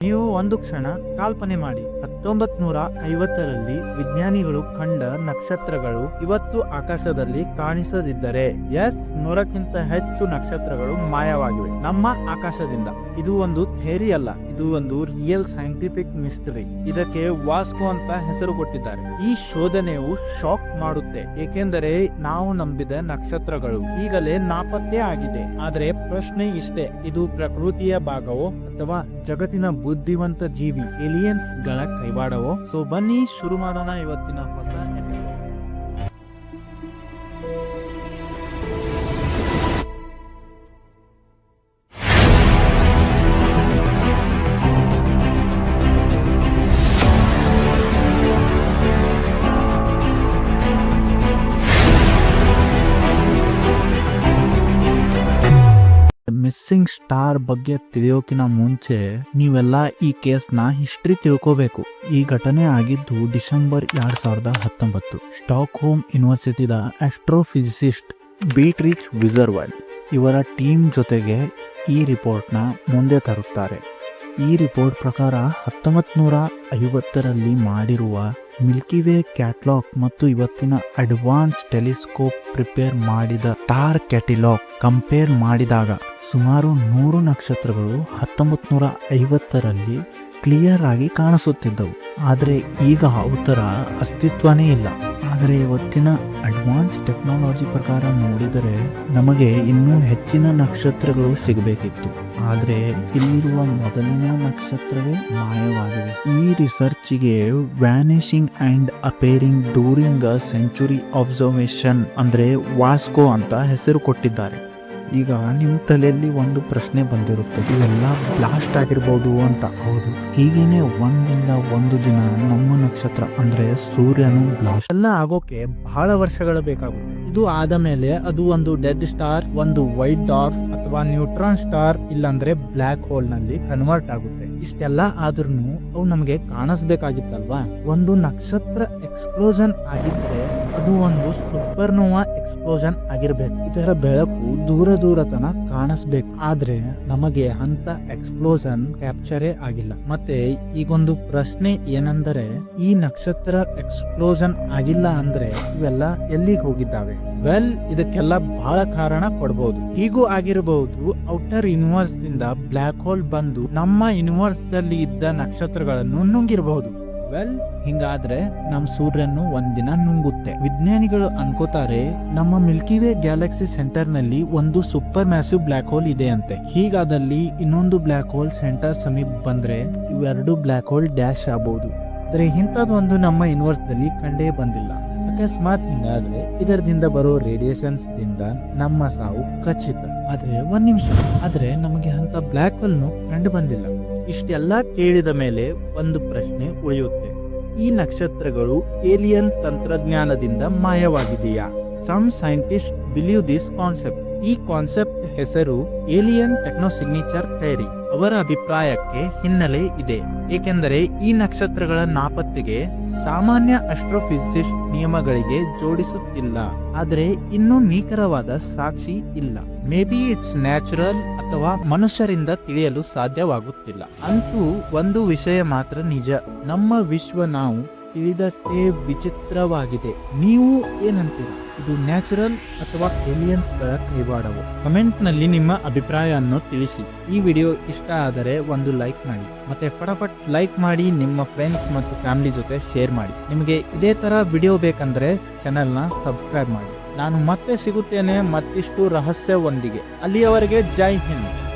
ನೀವು ಒಂದು ಕ್ಷಣ ಕಲ್ಪನೆ ಮಾಡಿ. ಹತ್ತೊಂಬತ್ ನೂರ ಐವತ್ತರಲ್ಲಿ ವಿಜ್ಞಾನಿಗಳು ಕಂಡ ನಕ್ಷತ್ರಗಳು ಇವತ್ತು ಆಕಾಶದಲ್ಲಿ ಕಾಣಿಸದಿದ್ದರೆ, ಎಸ್, ನೂರಕ್ಕಿಂತ ಹೆಚ್ಚು ನಕ್ಷತ್ರಗಳು ಮಾಯವಾಗಿವೆ. ನಮ್ಮ ಆಕಾಶದಿಂದ. ಇದು ಒಂದು ಥೇರಿ ಅಲ್ಲ, ಇದು ಒಂದು ರಿಯಲ್ ಸೈಂಟಿಫಿಕ್ ಮಿಸ್ಟರಿ. ಇದಕ್ಕೆ ವಾಸ್ಕೋ ಅಂತ ಹೆಸರು ಕೊಟ್ಟಿದ್ದಾರೆ. ಈ ಶೋಧನೆಯು ಶಾಕ್ ಮಾಡುತ್ತೆ, ಏಕೆಂದರೆ ನಾವು ನಂಬಿದ ನಕ್ಷತ್ರಗಳು ಈಗಲೇ ನಾಪತ್ತೆ ಆಗಿದೆ. ಆದರೆ ಪ್ರಶ್ನೆ ಇಷ್ಟೇ, ಇದು ಪ್ರಕೃತಿಯ ಭಾಗವೋ ಅಥವಾ ಜಗತ್ತಿನ ಬುದ್ಧಿವಂತ ಜೀವಿ ಏಲಿಯನ್ಸ್ಗಳ ಕೈವಾಡವೋ ಸೊ ಬನ್ನಿ ಶುರು ಮಾಡೋಣ ಇವತ್ತಿನ ಹೊಸ ಮಿಸ್ಸಿಂಗ್ ಸ್ಟಾರ್ ಬಗ್ಗೆ ತಿಳಿಯೋಕಿನ ಮುಂಚೆ ನೀವೆಲ್ಲ ಈ ಕೇಸ್ನ ಹಿಸ್ಟ್ರಿ ತಿಳ್ಕೋಬೇಕು. ಈ ಘಟನೆ ಆಗಿದ್ದು ಡಿಸೆಂಬರ್ ಎರಡ್ ಸಾವಿರದ ಹತ್ತೊಂಬತ್ತು. ಸ್ಟಾಕ್ ಹೋಮ್ ಯೂನಿವರ್ಸಿಟಿದ ಆಸ್ಟ್ರೋಫಿಸಿಸಿಸ್ಟ್ ಬೀಟ್ರಿಚ್ ವಿಸರ್ವಲ್ ಇವರ ಟೀಮ್ ಜೊತೆಗೆ ಈ ರಿಪೋರ್ಟ್ನ ಮುಂದೆ ತರುತ್ತಾರೆ. ಈ ರಿಪೋರ್ಟ್ ಪ್ರಕಾರ ಹತ್ತೊಂಬತ್ ನೂರ ಐವತ್ತರಲ್ಲಿ ಮಾಡಿರುವ ಮಿಲ್ಕಿವೇ ಕ್ಯಾಟ್ಲಾಗ್ ಮತ್ತು ಇವತ್ತಿನ ಅಡ್ವಾನ್ಸ್ ಟೆಲಿಸ್ಕೋಪ್ ಪ್ರಿಪೇರ್ ಮಾಡಿದ ಟಾರ್ ಕ್ಯಾಟಿಲಾಗ್ ಕಂಪೇರ್ ಮಾಡಿದಾಗ ಸುಮಾರು ನೂರು ನಕ್ಷತ್ರಗಳು ಹತ್ತೊಂಬತ್ತು ನೂರ ಐವತ್ತರಲ್ಲಿ ಕ್ಲಿಯರ್ ಆಗಿ ಕಾಣಿಸುತ್ತಿದ್ದವು. ಆದರೆ ಈಗ ಉತ್ತರ ಅಸ್ತಿತ್ವನೇ ಇಲ್ಲ. ಆದರೆ ಇವತ್ತಿನ ಅಡ್ವಾನ್ಸ್ ಟೆಕ್ನಾಲಜಿ ಪ್ರಕಾರ ನೋಡಿದರೆ ನಮಗೆ ಇನ್ನೂ ಹೆಚ್ಚಿನ ನಕ್ಷತ್ರಗಳು ಸಿಗಬೇಕಿತ್ತು. ಆದರೆ ಇಲ್ಲಿರುವ ಮೊದಲಿನ ನಕ್ಷತ್ರವೇ ಮಾಯವಾಗಿವೆ ಈ ರಿಸರ್ಚ್ಗೆ vanishing and appearing during a century observation ಅಂದ್ರೆ ವಾಸ್ಕೋ ಅಂತ ಹೆಸರು ಕೊಟ್ಟಿದ್ದಾರೆ. ಈಗ ನಿಮ್ಮ ತಲೆಯಲ್ಲಿ ಒಂದು ಪ್ರಶ್ನೆ ಬಂದಿರುತ್ತೆ. ಇವೆಲ್ಲ ಬ್ಲಾಸ್ಟ್ ಆಗಿರ್ಬೋದು ಅಂತ. ಹೌದು. ಹೀಗೇನೆ ಒಂದಿಂದ ಒಂದು ದಿನ ನಮ್ಮ ನಕ್ಷತ್ರ ಅಂದ್ರೆ ಸೂರ್ಯನು ಬ್ಲಾಸ್ಟ್ ಎಲ್ಲ ಆಗೋಕೆ ಬಹಳ ವರ್ಷಗಳು ಬೇಕಾಗುತ್ತೆ. ಇದು ಆದ ಮೇಲೆ ಅದು ಒಂದು ಡೆಡ್ ಸ್ಟಾರ್ ಒಂದು ವೈಟ್ ಡಾರ್ಫ್ ಅಥವಾ ನ್ಯೂಟ್ರಾನ್ ಸ್ಟಾರ್ ಇಲ್ಲಾಂದ್ರೆ ಬ್ಲ್ಯಾಕ್ ಹೋಲ್ನಲ್ಲಿ ಕನ್ವರ್ಟ್ ಆಗುತ್ತೆ. ಇಷ್ಟೆಲ್ಲ ಆದ್ರೂ ಅವು ನಮಗೆ ಕಾಣಿಸ್ಬೇಕಾಗಿತ್ತಲ್ವಾ? ಒಂದು ನಕ್ಷತ್ರ ಎಕ್ಸ್ಪ್ಲೋಷನ್ ಆಗಿದ್ರೆ ಅದು ಒಂದು ಸೂಪರ್ನೋವಾ ಎಕ್ಸ್ಪ್ಲೋಷನ್ ಆಗಿರ್ಬೇಕು. ಇದರ ಬೆಳಕು ದೂರ ದೂರ ತನ ಕಾಣಿಸ್ಬೇಕು. ಆದ್ರೆ ನಮಗೆ ಅಂತ ಎಕ್ಸ್ಪ್ಲೋಷನ್ ಕ್ಯಾಪ್ಚರೇ ಆಗಿಲ್ಲ. ಮತ್ತೆ ಈಗೊಂದು ಪ್ರಶ್ನೆ ಏನಂದರೆ, ಈ ನಕ್ಷತ್ರ ಎಕ್ಸ್ಪ್ಲೋಷನ್ ಆಗಿಲ್ಲ ಅಂದ್ರೆ ಇವೆಲ್ಲ ಎಲ್ಲಿಗೆ ಹೋಗಿದ್ದಾವೆ? ವೆಲ್ ಇದಕ್ಕೆಲ್ಲ ಬಹಳ ಕಾರಣ ಕೊಡಬಹುದು ಹೀಗೂ ಆಗಿರಬಹುದು ಔಟರ್ ಯೂನಿವರ್ಸ್ ದಿಂದ ಬ್ಲಾಕ್ ಹೋಲ್ ಬಂದು ನಮ್ಮ ಯೂನಿವರ್ಸ್ ದಲ್ಲಿ ಇದ್ದ ನಕ್ಷತ್ರಗಳನ್ನು ನುಂಗಿರಬಹುದು ವೆಲ್ ಹಿಂಗಾದ್ರೆ ನಮ್ ಸೂರ್ಯನು ಒಂದಿನ ನುಂಗುತ್ತೆ. ವಿಜ್ಞಾನಿಗಳು ಅನ್ಕೋತಾರೆ, ನಮ್ಮ ಮಿಲ್ಕಿ ವೇ ಗ್ಯಾಲಕ್ಸಿ ಸೆಂಟರ್ನಲ್ಲಿ ಒಂದು ಸೂಪರ್ ಮ್ಯಾಸಿವ್ ಬ್ಲಾಕ್ ಹೋಲ್ ಇದೆ ಅಂತೆ. ಹೀಗಾದಲ್ಲಿ ಇನ್ನೊಂದು ಬ್ಲಾಕ್ ಹೋಲ್ ಸೆಂಟರ್ ಸಮೀಪ ಬಂದ್ರೆ ಇವೆರಡು ಬ್ಲಾಕ್ ಹೋಲ್ ಡ್ಯಾಶ್ ಆಗಬಹುದು ಆದ್ರೆ ಒಂದು ನಮ್ಮ ಯೂನಿವರ್ಸ್ ದಲ್ಲಿ ಕಂಡೇ ಬಂದಿಲ್ಲ. ಅಕಸ್ಮಾತ್ ಹಿಂಗಾದ್ರೆ ಇದರದಿಂದ ಬರೋ ರೇಡಿಯೇಷನ್ಸ್ ದಿಂದ ನಮ್ಮ ಸಾವು ಖಚಿತ. ಆದ್ರೆ ಒಂದ್ ನಿಮಿಷ. ಆದ್ರೆ ನಮಗೆ ಅಂತ ಬ್ಲಾಕ್ ಹೋಲ್ ಕಂಡು ಬಂದಿಲ್ಲ. ಇಷ್ಟೆಲ್ಲ ಕೇಳಿದ ಮೇಲೆ ಒಂದು ಪ್ರಶ್ನೆ ಉಳಿಯುತ್ತೆ. ಈ ನಕ್ಷತ್ರಗಳು ಏಲಿಯನ್ ತಂತ್ರಜ್ಞಾನದಿಂದ ಮಾಯವಾಗಿದೆಯಾ? Some scientist believe this concept ಈ ಕಾನ್ಸೆಪ್ಟ್ ಹೆಸರು ಏಲಿಯನ್ ಟೆಕ್ನೋ ಸಿಗ್ನೇಚರ್ ಥೇರಿ ಅವರ ಅಭಿಪ್ರಾಯಕ್ಕೆ ಹಿನ್ನೆಲೆ ಇದೆ. ಏಕೆಂದರೆ ಈ ನಕ್ಷತ್ರಗಳ ನಾಪತ್ತೆಗೆ ಸಾಮಾನ್ಯ ಅಸ್ಟ್ರೋಫಿಸಿಸ್ಟ್ ನಿಯಮಗಳಿಗೆ ಜೋಡಿಸುತ್ತಿಲ್ಲ. ಆದರೆ ಇನ್ನೂ ನಿಖರವಾದ ಸಾಕ್ಷಿ ಇಲ್ಲ. ಮೇ ಬಿ ಇಟ್ಸ್ ನ್ಯಾಚುರಲ್ ಅಥವಾ ಮನುಷ್ಯರಿಂದ ತಿಳಿಯಲು ಸಾಧ್ಯವಾಗುತ್ತಿಲ್ಲ. ಅಂತೂ ಒಂದು ವಿಷಯ ಮಾತ್ರ ನಿಜ. ನಮ್ಮ ವಿಶ್ವ ನಾವು ತಿಳಿದಷ್ಟೇ ವಿಚಿತ್ರವಾಗಿದೆ. ನೀವು ಏನಂತೀರಿ? ಇದು ನ್ಯಾಚುರಲ್ ಅಥವಾ ಏಲಿಯನ್ಸ್ಗಳ ಕೈವಾಡವು? ಕಮೆಂಟ್ನಲ್ಲಿ ನಿಮ್ಮ ಅಭಿಪ್ರಾಯವನ್ನು ತಿಳಿಸಿ. ಈ ವಿಡಿಯೋ ಇಷ್ಟ ಆದರೆ ಒಂದು ಲೈಕ್ ಮಾಡಿ. ಮತ್ತೆ ಫಟಾಫಟ್ ಲೈಕ್ ಮಾಡಿ, ನಿಮ್ಮ ಫ್ರೆಂಡ್ಸ್ ಮತ್ತು ಫ್ಯಾಮಿಲಿ ಜೊತೆ ಶೇರ್ ಮಾಡಿ. ನಿಮಗೆ ಇದೇ ತರ ವಿಡಿಯೋ ಬೇಕಂದ್ರೆ ಚಾನೆಲ್ನ ಸಬ್ಸ್ಕ್ರೈಬ್ ಮಾಡಿ. ನಾನು ಮತ್ತೆ ಸಿಗುತ್ತೇನೆ ಮತ್ತಿಷ್ಟು ರಹಸ್ಯವೊಂದಿಗೆ. ಅಲ್ಲಿಯವರೆಗೆ ಜೈ ಹಿಂದ್.